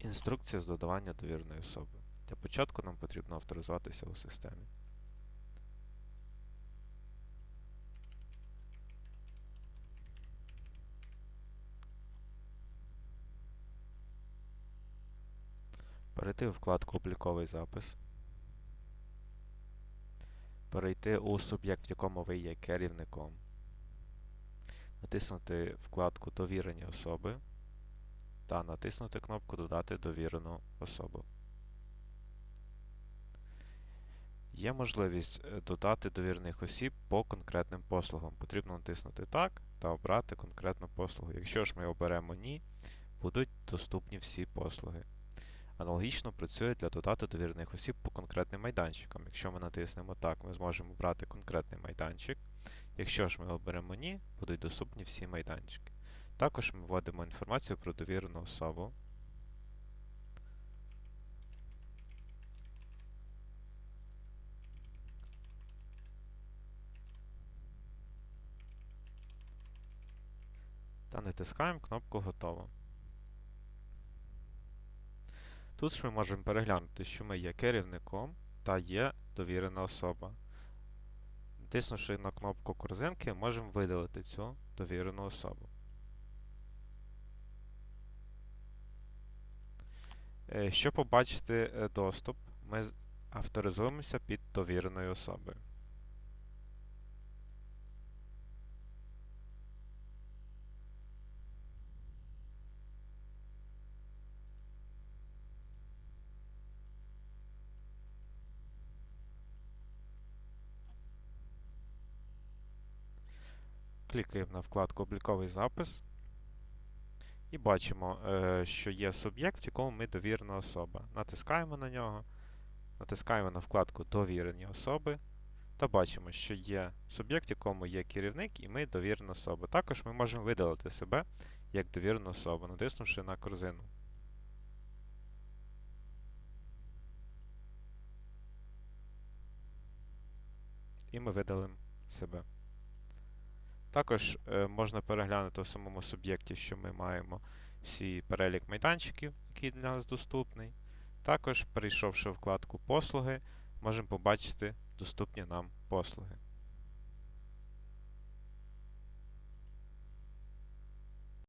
Інструкція з додавання довіреної особи. Для початку нам потрібно авторизуватися у системі. Перейти у вкладку Обліковий запис. Перейти у суб'єкт, в якому ви є керівником. Натиснути вкладку Довірені особи та натиснути кнопку Додати довірену особу. Є можливість е, додати довірених осіб по конкретним послугам. Потрібно натиснути Так та обрати конкретну послугу. Якщо ж ми оберемо Ні, будуть доступні всі послуги. Аналогічно працює для додати довірених осіб по конкретним майданчикам. Якщо ми натиснемо Так, ми зможемо обрати конкретний майданчик. Якщо ж ми оберемо Ні, будуть доступні всі майданчики. Також ми вводимо інформацію про довірену особу. Та натискаємо кнопку Готово. Тут ж ми можемо переглянути, що ми є керівником та є довірена особа. Натиснувши на кнопку корзинки, можемо видалити цю довірену особу. Щоб побачити е, доступ, ми авторизуємося під довіреною особою. Клікаємо на вкладку Обліковий запис і бачимо, е, що є суб'єкт, в якому ми довірена особа. Натискаємо на нього, натискаємо на вкладку Довірені особи та бачимо, що є суб'єкт, в якому є керівник, і ми довірена особа. Також ми можемо видалити себе як довірену особу, натиснувши на корзину. І ми видалимо себе. Також е, можна переглянути в самому суб'єкті, що ми маємо всі перелік майданчиків, який для нас доступний. Також, перейшовши в вкладку Послуги, можемо побачити доступні нам послуги.